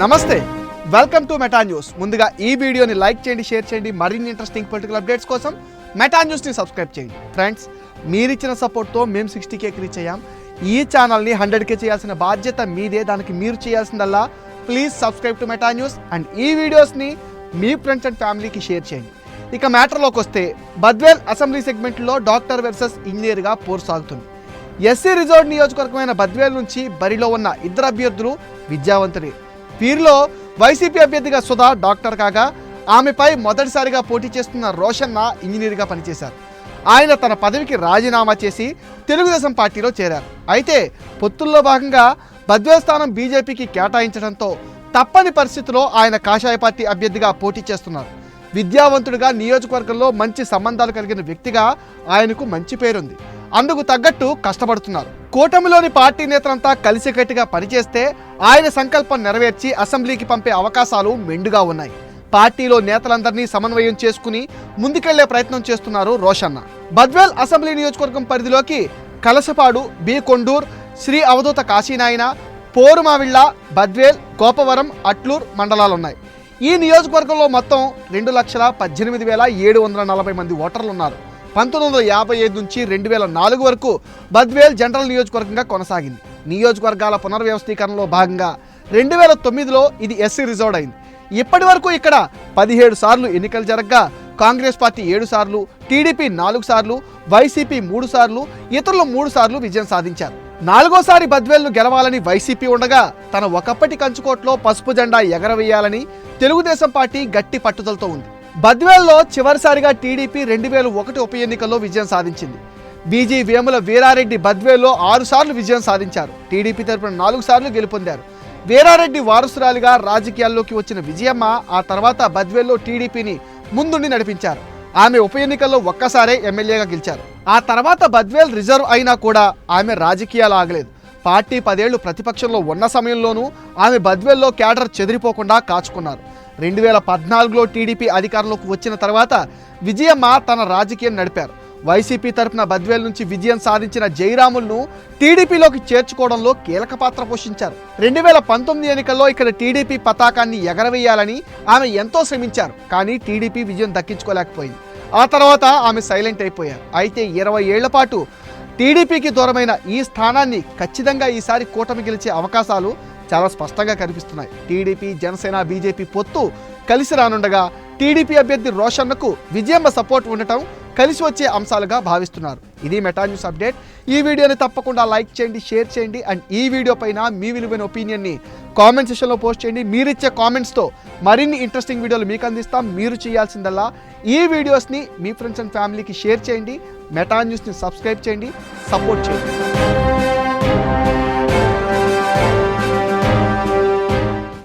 నమస్తే. Welcome to Meta news ముందుగా ఈ వీడియోని లైక్ చేయండి షేర్ చేయండి. మరిన్ని ఇంట్రెస్టింగ్ పొలిటికల్ అప్డేట్స్ కోసం మెటా న్యూస్ని సబ్స్క్రైబ్ చేయండి. ఫ్రెండ్స్ మీరిచ్చిన సపోర్ట్తో మేము సిక్స్టీ కేకి రీచ్ అయ్యాం. ఈ ఛానల్ని హండ్రెడ్ కే చేయాల్సిన బాధ్యత మీదే. దానికి మీరు చేయాల్సిందల్లా please subscribe to Meta news and ఈ వీడియోస్ని మీ ఫ్రెండ్స్ అండ్ ఫ్యామిలీకి షేర్ చేయండి. ఇక మ్యాటర్లోకి వస్తే బద్వేల్ అసెంబ్లీ సెగ్మెంట్లో డాక్టర్ వర్సెస్ ఇంజనీర్గా పోరు సాగుతుంది. ఎస్సీ రిజర్వ్ నియోజకవర్గమైన బద్వేల్ నుంచి బరిలో ఉన్న ఇద్దరు అభ్యర్థులు విద్యావంతులే. వీరిలో వైసీపీ అభ్యర్థిగా సుధా డాక్టర్ కాగా ఆమెపై మొదటిసారిగా పోటీ చేస్తున్న రోషన్న ఇంజనీర్గా పనిచేశారు. ఆయన తన పదవికి రాజీనామా చేసి తెలుగుదేశం పార్టీలో చేరారు. అయితే పొత్తుల్లో భాగంగా బద్వేస్థానం బీజేపీకి కేటాయించడంతో తప్పని పరిస్థితిలో ఆయన కాషాయ పార్టీ అభ్యర్థిగా పోటీ చేస్తున్నారు. విద్యావంతుడిగా నియోజకవర్గంలో మంచి సంబంధాలు కలిగిన వ్యక్తిగా ఆయనకు మంచి పేరుంది. అందుకు తగ్గట్టు కష్టపడుతున్నారు. కూటమిలోని పార్టీ నేతలంతా కలిసికట్టుగా పనిచేస్తే ఆయన సంకల్పం నెరవేర్చి అసెంబ్లీకి పంపే అవకాశాలు మెండుగా ఉన్నాయి. పార్టీలో నేతలందరినీ సమన్వయం చేసుకుని ముందుకెళ్ళే ప్రయత్నం చేస్తున్నారు రోషన్న. బద్వేల్ అసెంబ్లీ నియోజకవర్గం పరిధిలోకి కలసపాడు బి కొండూర్ శ్రీ అవధూత కాశీనాయన పోరుమావిళ్ళ బద్వేల్ గోపవరం అట్లూర్ మండలాలున్నాయి. ఈ నియోజకవర్గంలో మొత్తం రెండు లక్షల పద్దెనిమిది వేల ఏడు వందల నలభై మంది ఓటర్లు ఉన్నారు. పంతొమ్మిది వందల యాభై ఐదు నుంచి రెండు వేల నాలుగు వరకు బద్వేల్ జనరల్ నియోజకవర్గంగా కొనసాగింది. నియోజకవర్గాల పునర్వ్యవస్థీకరణలో భాగంగా రెండు వేల తొమ్మిదిలో ఇది ఎస్సీ రిజర్వ్ అయింది. ఇప్పటి వరకు ఇక్కడ పదిహేడు సార్లు ఎన్నికలు జరగగా కాంగ్రెస్ పార్టీ ఏడు సార్లు టీడీపీ నాలుగు సార్లు వైసీపీ మూడు సార్లు ఇతరులు మూడు సార్లు విజయం సాధించారు. నాలుగోసారి బద్వేల్ను గెలవాలని వైసీపీ ఉండగా తన ఒకప్పటి కంచుకోట్లో పసుపు జెండా ఎగరవేయాలని తెలుగుదేశం పార్టీ గట్టి పట్టుదలతో ఉంది. బద్వేల్లో చివరిసారిగా టీడీపీ రెండు వేల ఒకటి ఉప ఎన్నికల్లో విజయం సాధించింది. బీజీ వేముల వీరారెడ్డి బద్వేల్లో ఆరుసార్లు విజయం సాధించారు. టీడీపీ తరపున నాలుగు సార్లు గెలుపొందారు. వీరారెడ్డి వారసురాలిగా రాజకీయాల్లోకి వచ్చిన విజయమ్మ ఆ తర్వాత బద్వేల్లో టీడీపీని ముందుండి నడిపించారు. ఆమె ఉప ఎన్నికల్లో ఒక్కసారే ఎమ్మెల్యేగా గెలిచారు. ఆ తర్వాత బద్వేల్ రిజర్వ్ అయినా కూడా ఆమె రాజకీయాలు ఆగలేదు. పార్టీ పదేళ్ళు ప్రతిపక్షంలో ఉన్న సమయంలోనూ ఆమె బద్వేల్లో క్యాడర్ చెదిరిపోకుండా కాచుకున్నారు. రెండు వేల పద్నాలుగులో టీడీపీ అధికారంలోకి వచ్చిన తర్వాత విజయమ్మ తన రాజకీయం నడిపారు. వైసీపీ తరపున బద్వేల్ నుంచి విజయం సాధించిన జయరాములను టీడీపీలోకి చేర్చుకోవడంలో కీలక పాత్ర పోషించారు. రెండు వేల పంతొమ్మిది ఎన్నికల్లో ఇక్కడ టీడీపీ పతాకాన్ని ఎగరవేయాలని ఆమె ఎంతో శ్రమించారు కానీ టీడీపీ విజయం దక్కించుకోలేకపోయింది. ఆ తర్వాత ఆమె సైలెంట్ అయిపోయారు. అయితే ఇరవై ఏళ్ళ పాటు టీడీపీకి దూరమైన ఈ స్థానాన్ని ఖచ్చితంగా ఈసారి కూటమి గెలిచే అవకాశాలు చాలా స్పష్టంగా కనిపిస్తున్నాయి. టీడీపీ జనసేన బీజేపీ పొత్తు కలిసి రానుండగా టీడీపీ అభ్యర్థి రోషన్నకు విజయమ్మ సపోర్ట్ ఉండటం కలిసి వచ్చే అంశాలుగా భావిస్తున్నారు. ఇది మెటా న్యూస్ అప్డేట్. ఈ వీడియోని తప్పకుండా లైక్ చేయండి షేర్ చేయండి అండ్ ఈ వీడియో పైన మీ విలువైన ఒపీనియన్ని కామెంట్ సెషన్లో పోస్ట్ చేయండి. మీరిచ్చే కామెంట్స్తో మరిన్ని ఇంట్రెస్టింగ్ వీడియోలు మీకు అందిస్తాం. మీరు చేయాల్సిందల్లా ఈ వీడియోస్ని మీ ఫ్రెండ్స్ అండ్ ఫ్యామిలీకి షేర్ చేయండి. మెటా న్యూస్ని సబ్స్క్రైబ్ చేయండి సపోర్ట్ చేయండి.